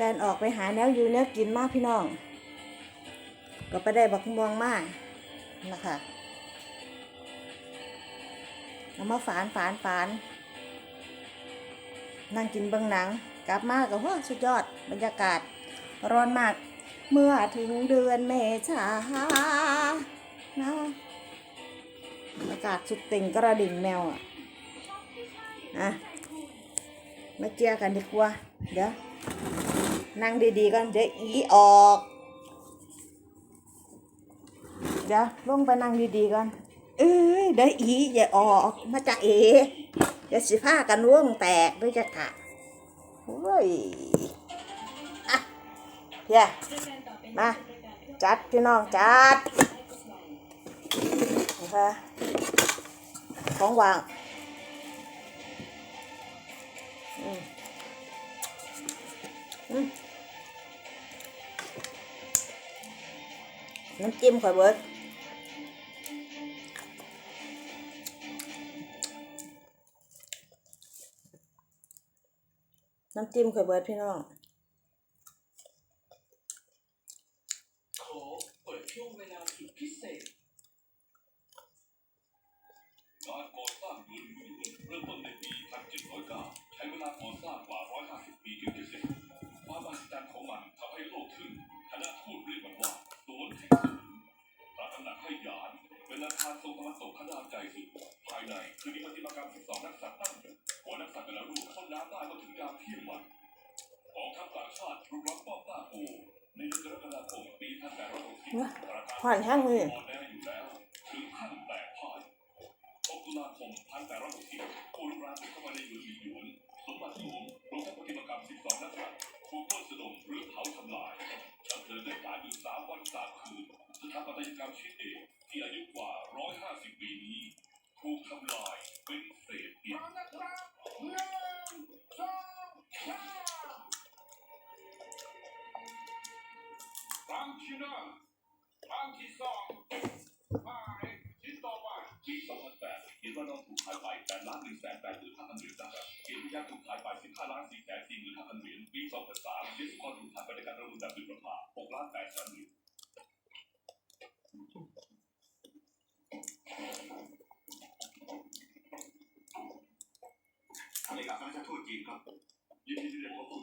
แลนออกไปหาแนวอยู่แนวกินมากพี่น้อง ก็ไปได้บักม่วงมากนะคะเอามาฝานฝานฝานนั่งกินเบื้องหนัง กลับมาก็ว้าสุดยอดบรรยากาศร้อนมาก เมื่อถึงเดือนเมษานะอากาศสุดติ่งกระดิ่งแมวอะอะมาเจียกันดีกว่า เดี๋ยว นั่งดีๆก่อนเดี๋ยวอีออก เดี๋ยวลงไปนั่งดีๆก่อน เอ้ยเดี๋ยวอีอย่าออกมาจากเอเดี๋ยวสิผ้ากันร่วงแตกด้วยจะกะโอ้ยอะเพียมาจัดพี่น้องจัดนะคะของวางอืมอืม น้ำจิ้มข่อยเบิร์ดน้ำจิ้มข่อยเบิร์ดพี่น้องขอเปิดช่วงเวลาสุดพิเศษการก่อสร้างเมืองหลวงเริ่มต้นในปี1709ใช้เวลาก่อานเป็นอาคารทรงตะวันตกขนาดใหญ่สุด ภายในคือมีปฏิมากรรม12นักสัตว์ตั้งอยู่หัวนักสัตว์แต่ละรูปพ่นน้ำได้เมื่อถึงยามเที่ยงวันกองทัพต่างชาติรุกรบป้องต้าโอในเดือนกรกฎาคมปี1860ราคาผ่อนช่างมืออ่อนแออยู่แล้วถึงขั้นแตกพ่าย6ตุลาคม1860โอรุราบุกเข้ามาในเมืองหลีหยวนสมบัติหลวงรวมทั้งปฏิมากรรม 12 นักสัตว์ถูกปล้นสะดมหรือเผาทำลายฉันเธอได้การอยู่ 3 วัน 3 คืนสถาปัตยกรรมชิ้นเอกที่อายุกว่า 150 ปีนี้ ถูกทำลายเป็นเศษเดียวครั้งที่หนึ่งครั้งที่สองไปชิ้นต่อไปปี2008เห็นว่าน้องถูกขายไป8ล้าน1แสน8หมื่น5พันเหรียญสหรัฐเห็นวิญญาณถูกขายไป 15ล้าน4แสน4หมื่น5พันเหรียญปี2003เจสสิคอนถูกขายไปในการประมูลแบบดุลราคา6ล้าน8แสนเหรียญท่านเอกอัครราชทูตจีนครับยินดีที่ได้พบคุณ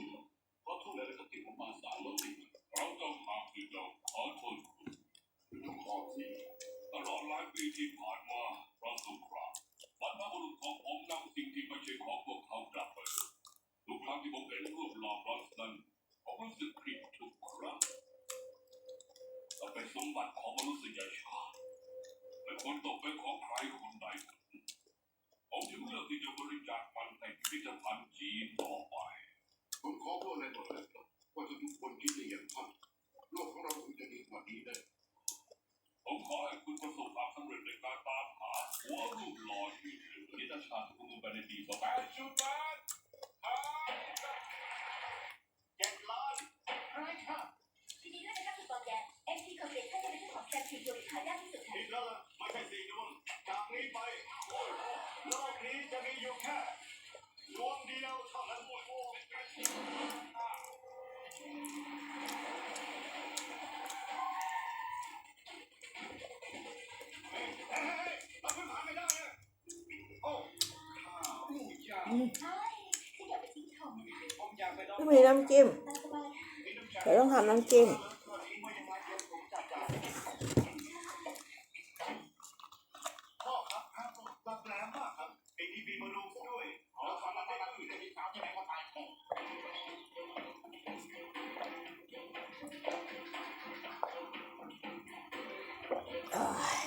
เพราะทูตและนักกิจผมมาสายรถติดเราต้องมาคือเราขอโทษคุณทุกข้อที่ตลอด หลายปีที่ผ่านมาเราสงครามบรรพบุรุษของผมนำสิ่งที่ไม่ใช่ของพวกเขากลับไปทุกครั้งที่ผมเห็นรูปหล่อบรอนนั้นผมรู้สึกผิดทุกครั้งมันเป็นสมบัติของมนุษยชาติไม่ควรตกเป็นของใครคนใดผมถึงเลือกที่จะบริจาคมันในพิพิธภัณฑ์จีนต่อไปผมขอพูดอะไรก่อนเลยครับว่าถ้าทุกคนคิดอย่างท่านโลกของเราคงจะดีกว่านี้ได้ ผมขอให้คุณประสบความสำเร็จในการตามหาหัวรูปหล่อที่เหลือที่ราชาทุกคนไปในปีต่อไปจุดแปดห้าเจ็ดล้านไรครับยินดีด้วยนะคะคุณบอลแกน MT Corporation จะเป็นเจ้าของแทรนด์ทีตัวขายยากที่สุดค่ะอีกแล้วล่ะไม่ใช่สี่ดวงจากนี้ไป ไม่มีน้ำจิ้มเดี๋ยวต้องทำน้ำจิ้มพ่อ